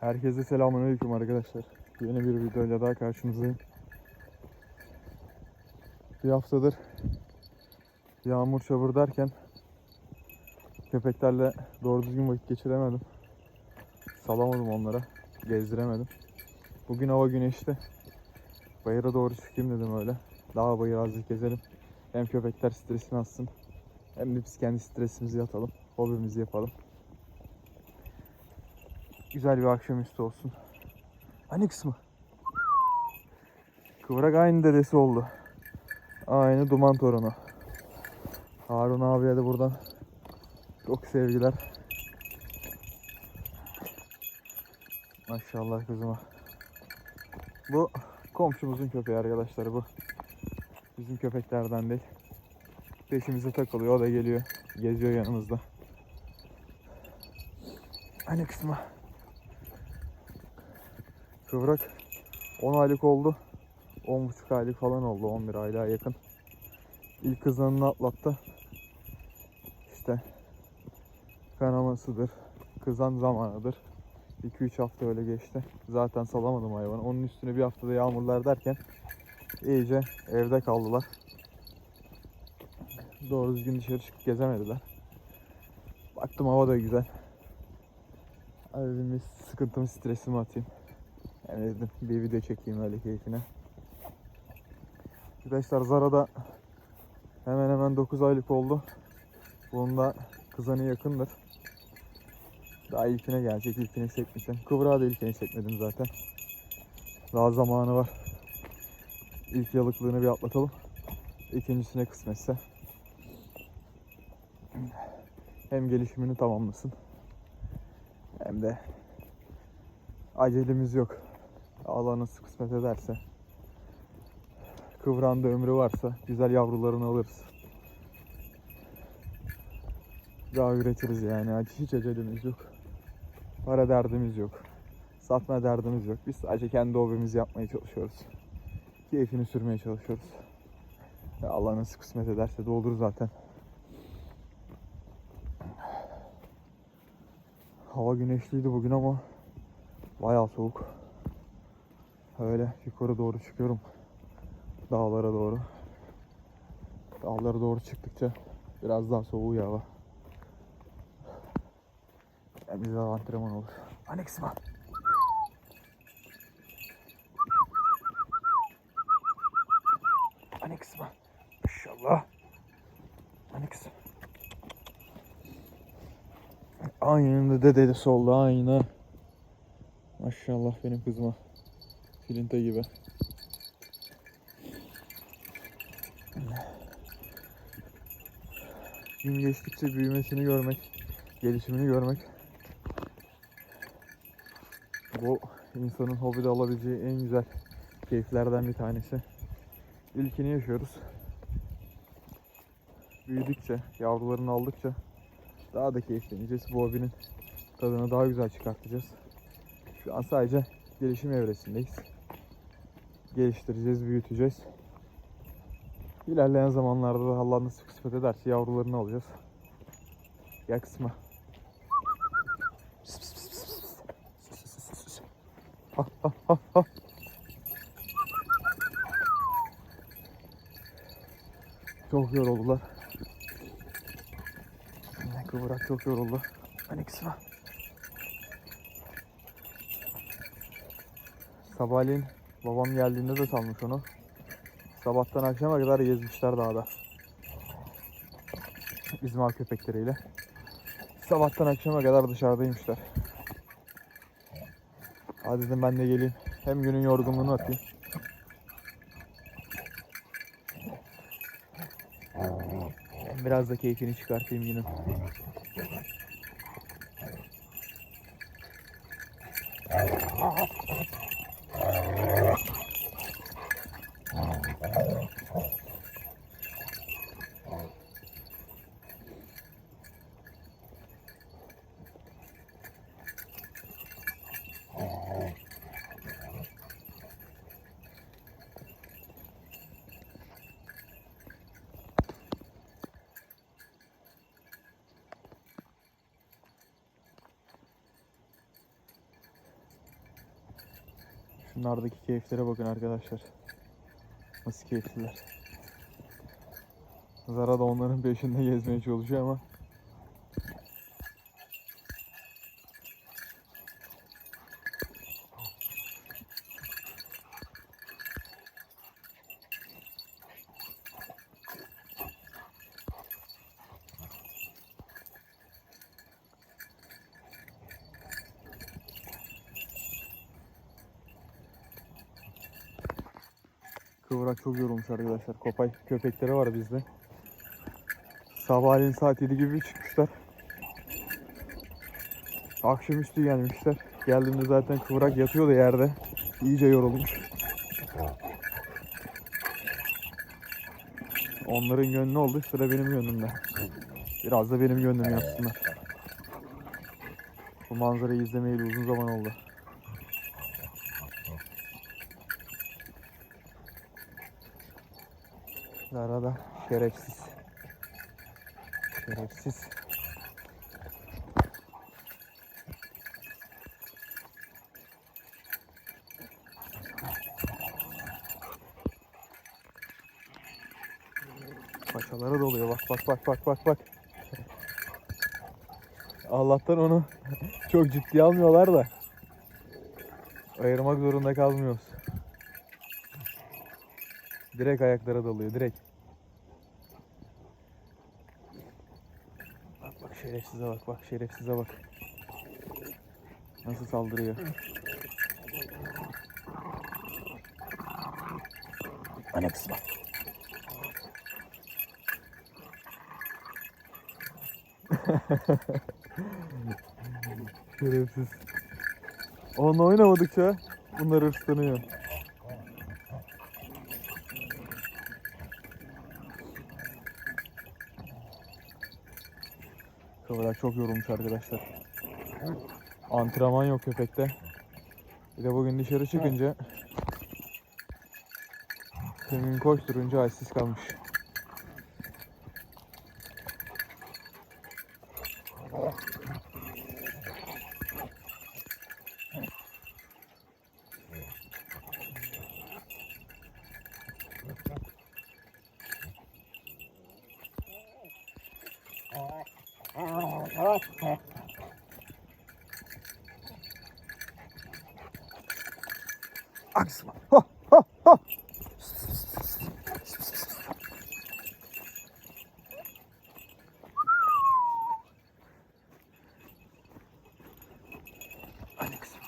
Herkese selamünaleyküm arkadaşlar. Yeni bir videoyla daha karşınızdayım. Bir haftadır yağmur çabur derken köpeklerle doğru düzgün vakit geçiremedim. Salamadım onlara, gezdiremedim. Bugün hava güneşli. Bayıra doğru çıkayım dedim öyle. Daha bayır azıcık gezelim. Hem köpekler stresini atsın. Hem de biz kendi stresimizi atalım. Hobimizi yapalım. Güzel bir akşamüstü olsun. Hani kısmı? Kıvrak aynı dedesi oldu. Aynı duman torunu. Harun abiye de buradan çok sevgiler. Maşallah kızıma. Bu komşumuzun köpeği arkadaşlar bu. Bizim köpeklerden değil. Peşimize takılıyor o da geliyor. Geziyor yanımızda. Hani kısmı? Kıvrak 10 aylık oldu. 10,5 aylık falan oldu. 11 aylığa yakın. İlk kızanını atlattı. İşte kanamasıdır. Kızan zamanıdır. 2-3 hafta öyle geçti. Zaten salamadım hayvanı. Onun üstüne bir haftada yağmurlar derken iyice evde kaldılar. Doğru düzgün dışarı çıkıp gezemediler. Baktım hava da güzel. Hadi bir sıkıntımı stresimi atayım. Yani dedim bir video çekeyim öyle keyfine. Arkadaşlar Zara'da hemen hemen 9 aylık oldu. Bunun da kızanı yakındır. Daha ilkine gelecek. İlkini çekmeyeceğim. Kıvrağı da ilkini çekmedim zaten. Daha zamanı var. İlk yalıklığını bir atlatalım. İkincisine kısmetse. Hem gelişimini tamamlasın. Hem de acelemiz yok. Allah nasıl kısmet ederse. Kıvranda ömrü varsa güzel yavrularını alırız. Daha üretiriz yani. Hiç acelemiz yok. Para derdimiz yok. Satma derdimiz yok. Biz sadece kendi hobimizi yapmaya çalışıyoruz. Keyfini sürmeye çalışıyoruz. Allah nasıl kısmet ederse de olur zaten. Hava güneşliydi bugün ama bayağı soğuk. Öyle yukarı doğru çıkıyorum. Dağlara doğru. Dağlara doğru çıktıkça biraz daha soğuyor hava. Yani bize antrenman olur. Anneksi var. Anneksi var. İnşallah. Anneksi. Aynı dedesi oldu aynı. Maşallah benim kızıma. Filinta gibi. Gün geçtikçe büyümesini görmek, gelişimini görmek bu insanın hobide alabileceği en güzel keyiflerden bir tanesi. İlkini yaşıyoruz. Büyüdükçe, yavrularını aldıkça daha da keyifleneceğiz. Bu hobinin tadını daha güzel çıkartacağız. Şu an sadece gelişim evresindeyiz. Geliştireceğiz, büyüteceğiz. İlerleyen zamanlarda da Allah nasip kısmet ederse yavrularını alacağız. Gel kısma. Ha, ha, ha, ha. Çok yoruldular. Kıvırak çok yoruldu. Hani kısma. Sabahleyin Babam geldiğinde de salmış onu. Sabahtan akşama kadar gezmişler dağda. İzmir köpekleriyle. Sabahtan akşama kadar dışarıdaymışlar. Hadi dedim ben de geleyim. Hem günün yorgunluğunu atayım. Hem biraz da keyfini çıkartayım günün. Şunlardaki keyiflere bakın arkadaşlar. Nasıl keyifliler. Zara da onların peşinde gezmeye çalışıyor ama Kıvrak çok yorulmuş arkadaşlar. Kopay köpekleri var bizde. Sabahleyin saat 7 gibi çıkmışlar. Akşamüstü gelmişler. Geldiğimde zaten kıvrak yatıyordu yerde. İyice yorulmuş. Onların gönlü oldu. Sıra benim gönlümde. Biraz da benim gönlüm yapsınlar. Bu manzarayı izlemeyeli uzun zaman oldu. Zara da şerefsiz. Şerefsiz. Paçaları doluyor. Bak bak bak bak bak bak. Allah'tan onu çok ciddiye almıyorlar da. Ayırmak zorunda kalmıyoruz. Direkt ayaklara dalıyor, direkt. Bak bak şerefsize bak, bak şerefsize bak. Nasıl saldırıyor. Anne kısma. Şerefsiz. Onunla oynamadıkça bunlar hırslanıyor. Kıvrak çok yorulmuş arkadaşlar. Antrenman yok köpekte. Bir de bugün dışarı çıkınca tüm gün koşturunca halsiz kalmış. Aksma. Ha ha ha. Hadi kızım.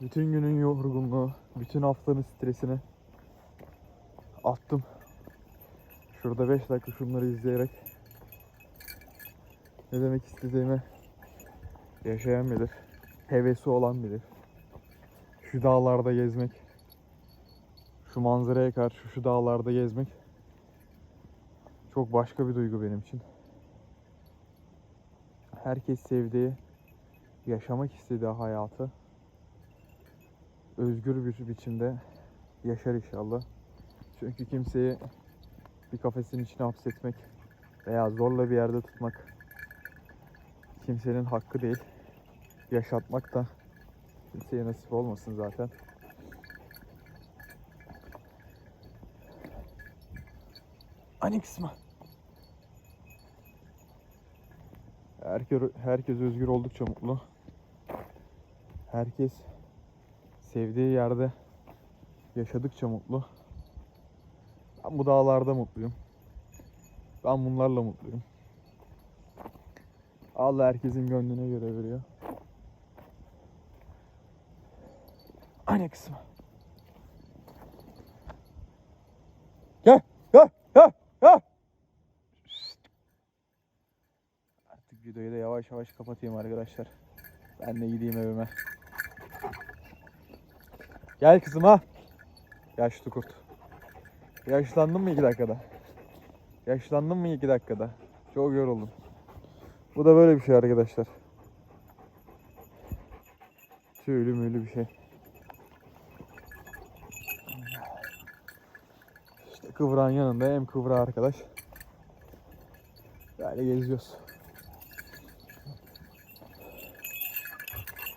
Bütün günün yorgunluğu, bütün haftanın stresini attım. Şurada 5 dakika şunları izleyerek ne demek istediğimi yaşayan bilir. Hevesi olan bilir. Şu dağlarda gezmek, şu manzaraya karşı şu dağlarda gezmek çok başka bir duygu benim için. Herkes sevdiği, yaşamak istediği hayatı özgür bir biçimde yaşar inşallah. Çünkü kimseyi bir kafesin içine hapsetmek veya zorla bir yerde tutmak kimsenin hakkı değil. Yaşatmak da kimseye nasip olmasın zaten. Ani kısmı. Herkes, herkes özgür oldukça mutlu. Herkes sevdiği yerde yaşadıkça mutlu. Ben bu dağlarda mutluyum. Ben bunlarla mutluyum. Allah herkesin gönlüne göre veriyor. Anne kısmı. Gel, gel, gel, gel. Artık videoyu da yavaş yavaş kapatayım arkadaşlar. Ben de gideyim evime. Gel kızım ha. Yaşlı kurt. Yaşlandın mı iki dakikada? Yaşlandın mı iki dakikada? Çok yoruldum. Bu da böyle bir şey arkadaşlar. Tüylü müylü bir şey. İşte kıvrağın yanında hem kıvra arkadaş. Böyle geziyoruz.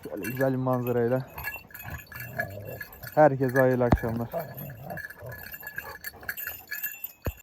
Şöyle güzel bir manzarayla. Herkese hayırlı akşamlar.